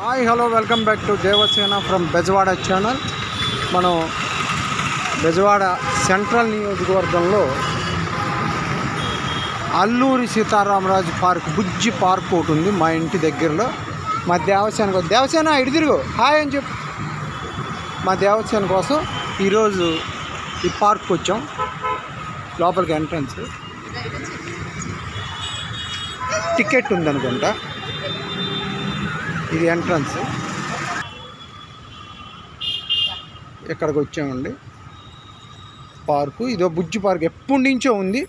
Hi hello welcome back to Devasena from Bezawada channel. మనం Bezawada central నియోజకవర్గంలో Alluri Sitaramaraju park Bujji park ఒకటి ఉంది మా ఇంటి దగ్గరలో. మా దేవసేన దేవసేన ఇటు తిరుగు. హాయ్ అని చెప్పు. మా దేవసేన కోసం ఈరోజు ఈ పార్క్ వచ్చాం. లోపలికి ఎంట్రన్స్. టికెట్ ఉందనుకుంటా. ఇది ఎంట్రన్స్ ఇక్కడికి వచ్చామండి? పార్కు. ఇదో బుజ్జి పార్క్. ఎప్పటి నుంచో ఉంది.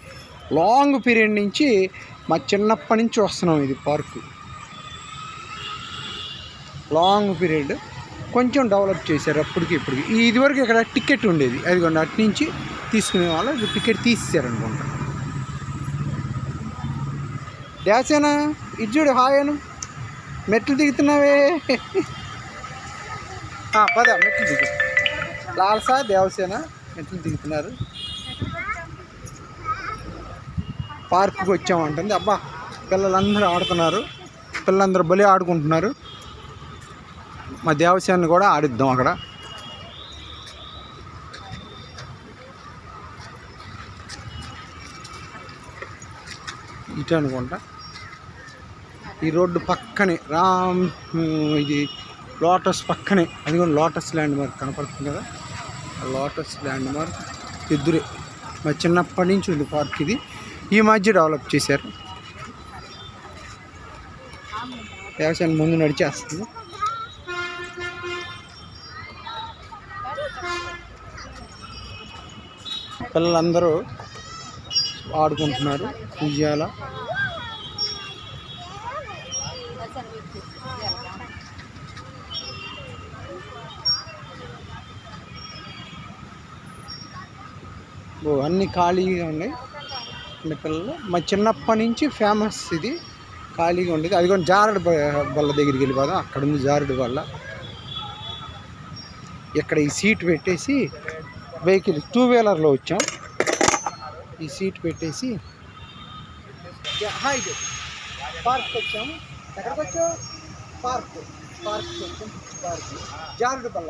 లాంగ్ పీరియడ్ నుంచి మా చిన్నప్పటి నుంచి వస్తున్నాం ఇది పార్కు లాంగ్ పీరియడ్ కొంచెం డెవలప్ చేశారు అప్పటికి ఇప్పటికి. ఇదివరకు ఇక్కడ టికెట్ ఉండేది. అదిగోండి అటు నుంచి తీసుకునే వాళ్ళు ఇప్పుడు టికెట్ తీసేశారనుకుంటా డ్యాసేనా ఇది చూడు హాయ్ మెట్లు దిగుతున్నావే. పద మెట్లు దిగు. లాల్సా దేవసేన మెట్లు దిగుతున్నారు. పార్కుకి వచ్చామంటుంది అబ్బా పిల్లలందరూ ఆడుతున్నారు. పిల్లలందరూ బలి ఆడుకుంటున్నారు. మా దేవసేన కూడా ఆడిద్దాం అక్కడ. ఇటు అనుకుంటా. ఈ రోడ్డు పక్కనే రామ్ ఇది లోటస్ పక్కనే. అది కూడా లోటస్ ల్యాండ్ మార్క్ కనపడుతుంది కదా? ఆ లోటస్ ల్యాండ్ మార్క్ ఎదురే. మా చిన్నప్పటి నుంచి ఉంది పార్క్ ఇది. ఈ మధ్య డెవలప్ చేశారు. వ్యవసాయం ముందు నడిచేస్తుంది. పిల్లలందరూ ఆడుకుంటున్నారు. ఉయ్యాల. ఓ అన్ని ఖాళీగా ఉన్నాయి. పిల్లలు. మా చిన్నప్పటి నుంచి ఫేమస్ ఇది. ఖాళీగా ఉండేది. అది కూడా జారుడు బల్ల దగ్గరికి వెళ్ళిపోదాం. అక్కడ ఉంది జారుడు బల్ల. ఇక్కడ ఈ సీట్ పెట్టేసి వెహికల్ టూ వీలర్లో వచ్చాం. ఈ సీట్ పెట్టేసి హాయ్ పార్క్ వచ్చాము. ఎక్కడికి వచ్చావు? పార్క్. పార్క్. వచ్చాం పార్క్. జారుడు బల్ల.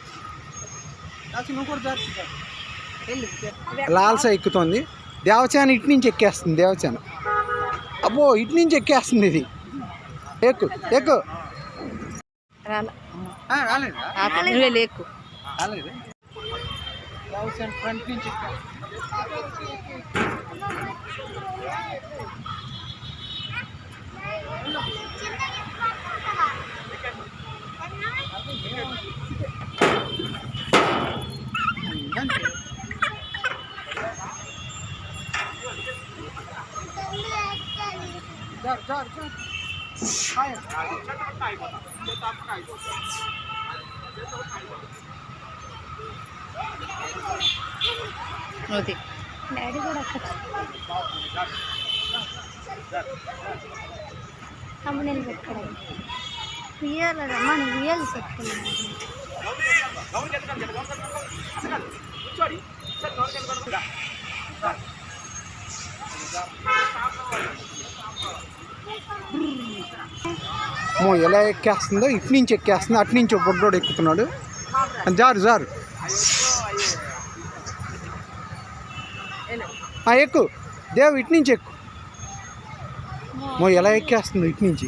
లాల్సా ఎక్కుతోంది. దేవచాన ఇటు నుంచి ఎక్కేస్తుంది దేవచాన. అబ్బో ఇటు నుంచి ఎక్కేస్తుంది ఇది. ఎక్కు ఎక్కు. ఆ, రాలేదా? ఫ్రంట్ నుంచి. అంతే. జారు జారు జారు డాడీ కూడా అక్కడ. తమ్ముళ్ళు పెట్టుకోవడం ఉయ్యాలమ్మా నువ్వు ఉయ్యాలి పెట్టుకున్నాను ఎలా ఎక్కేస్తుందో ఇటు నుంచి ఎక్కేస్తుంది అటు నుంచి బొడ్డోడు ఎక్కుతున్నాడు. జారు జారు. ఆ, ఎక్కు. దేవ్ ఇటు నుంచి ఎక్కు. మో ఎలా ఎక్కేస్తుందో ఇటు నుంచి.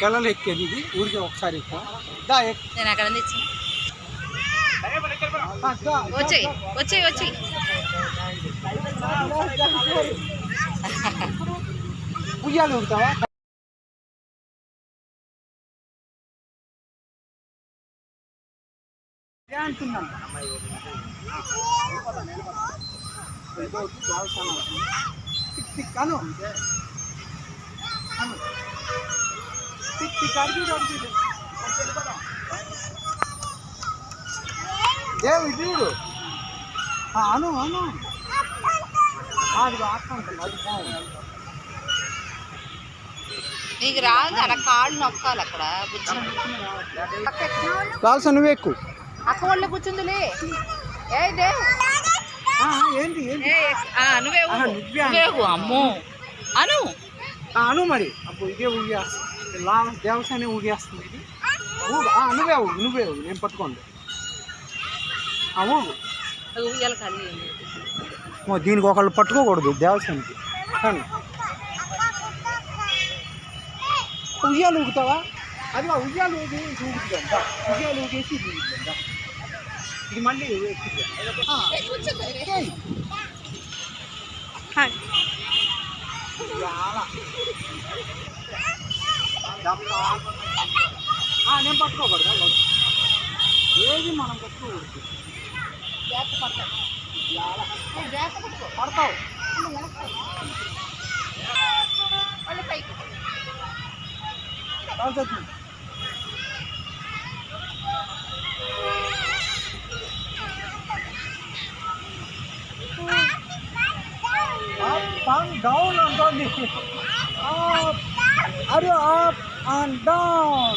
ఎక్కేది ఇది ఊరికే ఒకసారి ఎక్కువ దా ఎక్కు. నేను అక్కడ నుంచి ఆ, దా. వచ్చేయి వచ్చేయి వచ్చేయి ఉయ్యాలు ఊగుతావా ఇదే అంటున్నాను ఏదో ఒకటి దేవస్థానం ఉంటుంది. టిక్ టిక్ అను అను దేవు ఇటు అను అను అది నీకు రాదు అలా కాళ్ళు నొక్కాలి అక్కడ బుజ్జి లాల్సా నువ్వు ఎక్కువ. అక్క ఒళ్ళో కూర్చుందిలే. ఏ దేవ్ ఏంటి నువ్వే నువ్వే అమ్మో. అను. అను మరి. అప్పుడు ఇదే ఊగేస్తుంది లా దేవసానే ఊగేస్తుంది ఇది. ఊగు. నువ్వే ఊగు నువ్వే ఊగు నేను పట్టుకోండి. ఆ, ఊగు. దీనికి ఒకళ్ళు పట్టుకోకూడదు దేవసానికి. కానీ. ఉయ్యాలు ఊగుతావా? అది ఉయ్యాలు ఊగి ఊగుతుందా. ఉయ్యాలు ఊగేసి ఇది ఊగుతుందా. ఇది మళ్ళీ ఎక్కుతుందా? ఆ, ఏయ్. చాలా. డబ్బా. ఆ, నేను పట్టుకోకూడదు ఏది మనం పట్టుకోకూడదు? పడతావు. కాల్చొద్దు. Up అప్ అండ్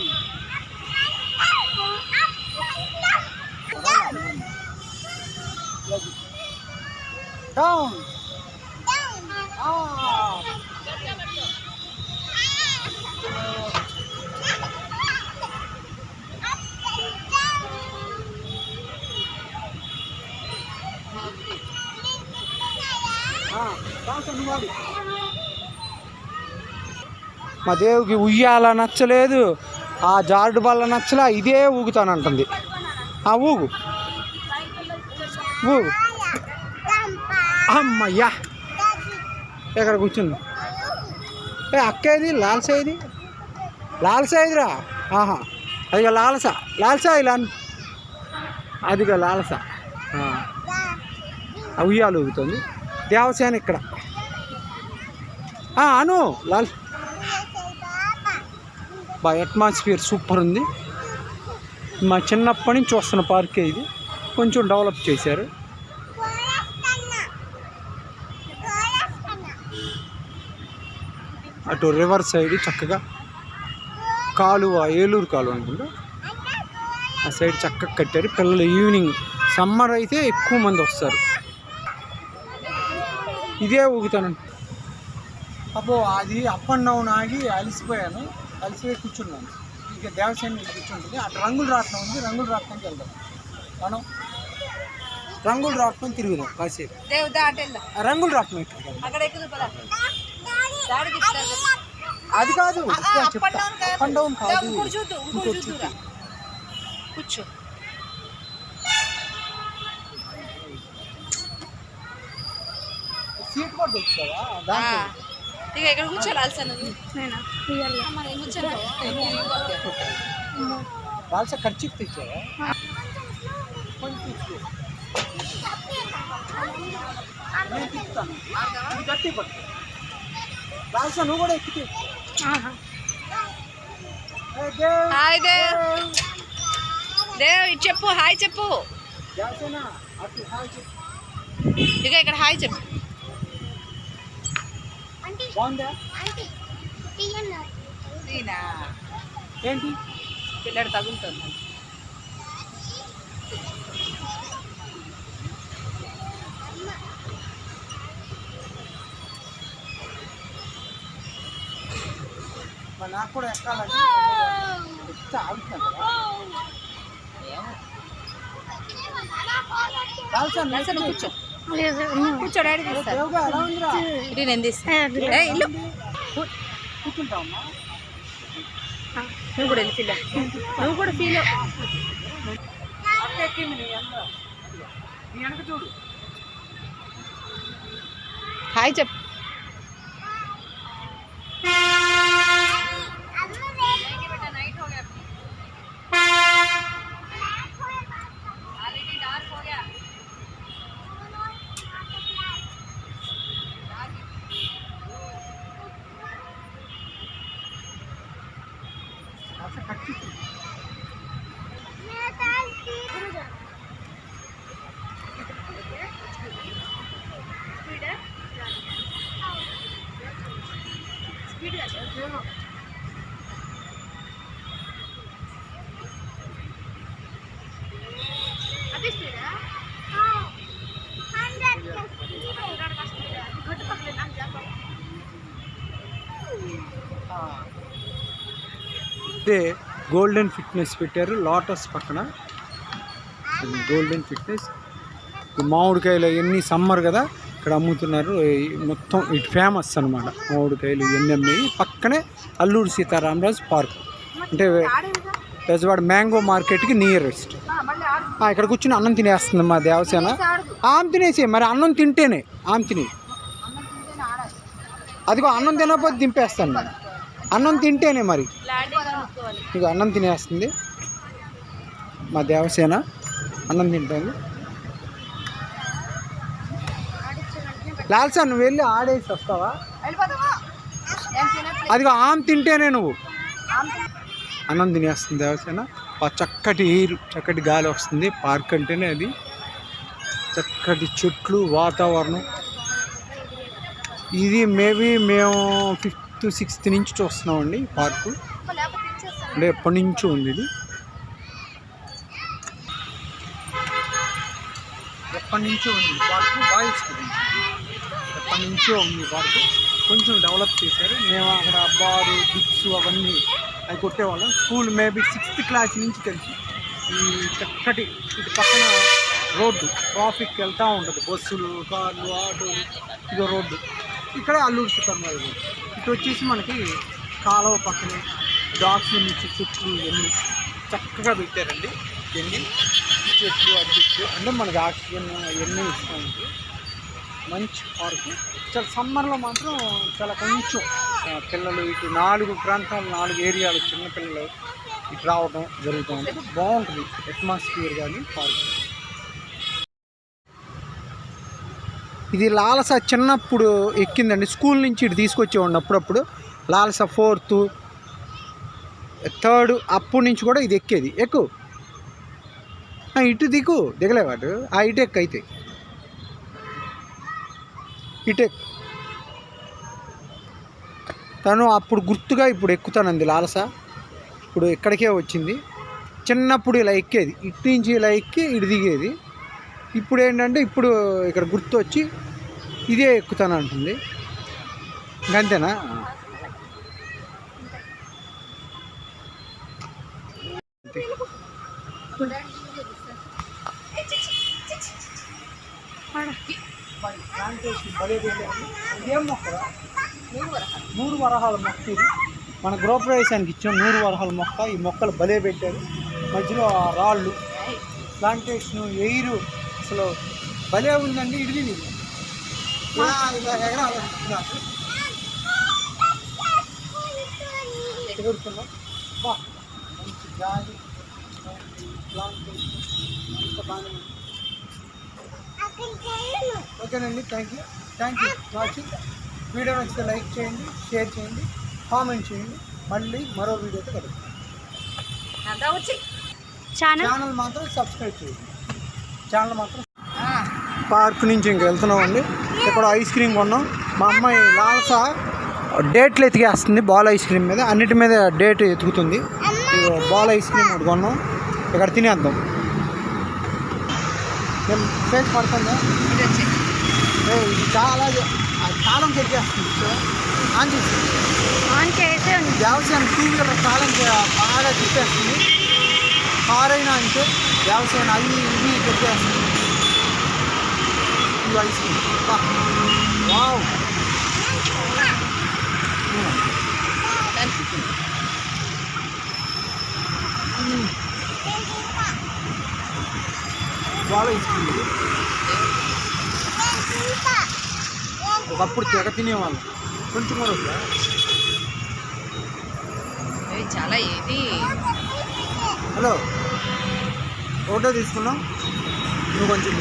మా దేవుకి ఉయ్యాల నచ్చలేదు ఆ జారుడు బల్ల నచ్చలా ఇదే ఊగుతానంటుంది. ఆ ఊగు. ఊగు. అమ్మయ్యా. ఎక్కడ కూర్చుంది? ఏ అక్కేది లాల్సేది? లాల్సేదిరా? ఆహా. అదిగా లాలస. లాల్స ఇలా అదిగా లాలస. ఆ. ఉయ్యాలు ఊగుతుంది. దేవసేన ఇక్కడ. అను లాల్ బా అట్మాస్ఫియర్ సూపర్ ఉంది. మా చిన్నప్పటి నుంచి వస్తున్న పార్కే ఇది. కొంచెం డెవలప్ చేశారు. అటు రివర్ సైడ్ చక్కగా కాలువ ఏలూరు కాలువ అనుకుంటా. ఆ సైడ్ చక్కగా కట్టారు. పిల్లలు ఈవినింగ్ సమ్మర్ అయితే ఎక్కువ మంది వస్తారు. ఇదే ఊగుతాను అబ్బో అది అప్ అండ్ డౌన్ ఆగి అలిసిపోయాను. అలసిపోయి కూర్చున్నాను ఇక దేవసేన మీద కూర్చుంటుంది. అటు రంగులు రాట్నం ఉంది రంగులు రాట్నంకి వెళ్దాం. మనం రంగులు రాట్నం తిరుగుదాం కాసేపు. దేవ్ దాటెళ్ళా ఆ రంగులు రాట్నం ఇక్కడ కదా. అక్కడ ఎక్కుదు పద. దాడికి ఇస్తారు అది కాదు. ఆ, ఇక్కడ up and చెప్తా down కాదు. అప్ అండ్ డౌన్ దా, కాదు ఇంకోటి చూద్దు ఇంకోటి ఇంకోటి చూద్దురా. కూర్చో. సీట్ కూడా తెచ్చావా ఆ, దాంట్లో ఇక ఇక్కడ కూర్చోాలి అలసా నువ్వు నేనా? ఉయ్యాల మనం కూర్చోను వాళ్ళ ఖర్చు రాల్సా నువ్వు కూడా ఎక్కితే. హాయ్ దేవ్. దేవ్. ఇటు చెప్పు హాయ్ చెప్పు. ఇక ఇక్కడ హాయ్ చెప్పు. బాగుందా? ఏంటి? పిల్లడు తగులుతుంది. నాకు కూడా ఎక్కాలంటే ఆగుతున్నాను కదా. కూర్చో లేదు ఇటు నేను తీస్తాను ఇల్లు నువ్వు కూడా వెళ్ళి ఫీల్ నువ్వు కూడా ఫీల్ హాయ్ చెప్పు. ఇదే గోల్డెన్ ఫిట్నెస్ పెట్టారు లోటస్ పక్కన. గోల్డెన్ ఫిట్నెస్ మామిడికాయలు ఎన్ని సమ్మర్ కదా ఇక్కడ అమ్ముతున్నారు. మొత్తం ఇటు ఫేమస్ అనమాట మామిడికాయలు ఇవన్నీ అమ్మేవి. పక్కనే అల్లూరు సీతారామరాజు పార్క్. అంటే బెజవాడ మ్యాంగో మార్కెట్కి నియరెస్ట్ ఇక్కడ కూర్చుని అన్నం తినేస్తుంది మా దేవసేన. ఆమె తినేసి మరి అన్నం తింటేనే ఆమె తినే అదిగో అన్నం తినకపోతే దింపేస్తాను నేను. అన్నం తింటేనే మరి. ఇక అన్నం తినేస్తుంది. మా దేవసేన అన్నం తింటాను లాల్సా నువ్వు వెళ్ళి ఆడేసి వస్తావా? అదిగో ఆమె తింటేనే నువ్వు. అన్నం తినేస్తుంది దేవసేన. చక్కటి ఎయిర్ చక్కటి గాలి వస్తుంది. పార్క్ అంటేనే అది. చక్కటి చెట్లు వాతావరణం. ఇది మేబీ మేము ఫిఫ్త్ సిక్స్త్ నుంచి చూస్తున్నామండి పార్కు. అంటే ఎప్పటి నుంచో ఉంది ఇది. ఎప్పటి నుంచో ఉంది పార్కు? బాయ్స్ ఎప్పటి నుంచో ఉంది పార్కు. కొంచెం డెవలప్ చేశారు. మేము అక్కడ బారు బిక్స్ అవన్నీ అవి కొట్టేవాళ్ళం. స్కూల్ మేబీ సిక్స్త్ క్లాస్ నుంచి కలిసి ఈ చక్కటి ఇటు పక్కన రోడ్డు. ట్రాఫిక్ వెళ్తూ ఉంటుంది. బస్సులు కార్లు ఆటోలు. ఇదో రోడ్డు. ఇక్కడ అల్లూరు రోడ్డు. ఇటు వచ్చేసి మనకి కాలువ పక్కన డాక్స్ నుంచి చెట్లు ఇవన్నీ చక్కగా పెట్టారండి. ఇవన్నీ చెట్లు అది చెట్లు అంటే మనకి ఆక్సిజన్ ఇవన్నీ ఇస్తూ. మంచి పార్కు. చాలా సమ్మర్లో మాత్రం చాలా కొంచెం పిల్లలు ఇటు నాలుగు ప్రాంతాలు నాలుగు ఏరియాలు చిన్నపిల్లలు ఇటు రావడం జరుగుతూ బాగుంటుంది. అట్మాస్ఫియర్ కానీ పార్క్. ఇది లాలస చిన్నప్పుడు ఎక్కిందండి. స్కూల్ నుంచి ఇటు తీసుకొచ్చేవాడిని అప్పుడప్పుడు. లాలస ఫోర్త్ థర్డ్ అప్పటి నుంచి కూడా ఇది ఎక్కేది. ఎక్కు. ఇటు దిగు. దిగలేవాడు ఆ ఇటు ఎక్కు అయితే. ఇటు ఎక్కు. తను అప్పుడు గుర్తుగా ఇప్పుడు ఎక్కుతానంది లాలస. ఇప్పుడు ఇక్కడికే వచ్చింది. చిన్నప్పుడు ఇలా ఎక్కేది. ఇటు నుంచి ఇలా ఎక్కి ఇటు దిగేది. ఇప్పుడు ఏంటంటే ఇప్పుడు ఇక్కడ గుర్తు వచ్చి ఇదే ఎక్కుతాను అంటుంది. ఇంకంతేనా నూరు వరహాల మొక్క ఇది. మన గృహప్రవేశానికి ఇచ్చాం నూరు వరహాల మొక్క ఈ మొక్కలు బలే పెట్టారు. మధ్యలో ఆ రాళ్ళు ప్లాంటేషన్ ఎయిరు అసలు భలే ఉందండి ఎగరాలనుకుంటున్నారు ఎగురుతున్నాం. బా మంచి గాలి మంచి ప్లాంటేషన్ అంత బాగానే ఉంది ఓకేనండి thank you thank you watching video నచ్చితే లైక్ చేయండి షేర్ చేయండి కామెంట్ చేయండి. మళ్ళీ మరో వీడియోతో కలుగుతాం అంతా వచ్చి. ఛానల్ ఛానల్ మాత్రం సబ్స్క్రైబ్ చేయండి. ఛానల్ మాత్రం. పార్క్ నుంచి ఇంక వెళ్తున్నామండి. ఇక్కడ ఐస్ క్రీమ్ కొన్నాం. మా అమ్మాయి లాలస డేట్లు ఎతికేస్తుంది బాల్ ఐస్ క్రీమ్ మీద. అన్నిటి మీద డేట్ ఎతుకుతుంది. బాల్ ఐస్ క్రీమ్ ఒకటి కొన్నాం. ఇక్కడ తినేద్దాం. నేను ఫేస్ పడుతుందా? చాలా తాళం చెక్కేస్తుంది సో ఆన్ చేసి. ఆన్ చేసే వ్యవసాయం టూ వీలర్ తాళం బాగా తిప్పేస్తుంది. కార్ అయినా అంతే. Johnson hari ni ini kerja Keluar Pak Wow. Hmm. Photo తీసుకున్నాం నువ్వు కొంచెం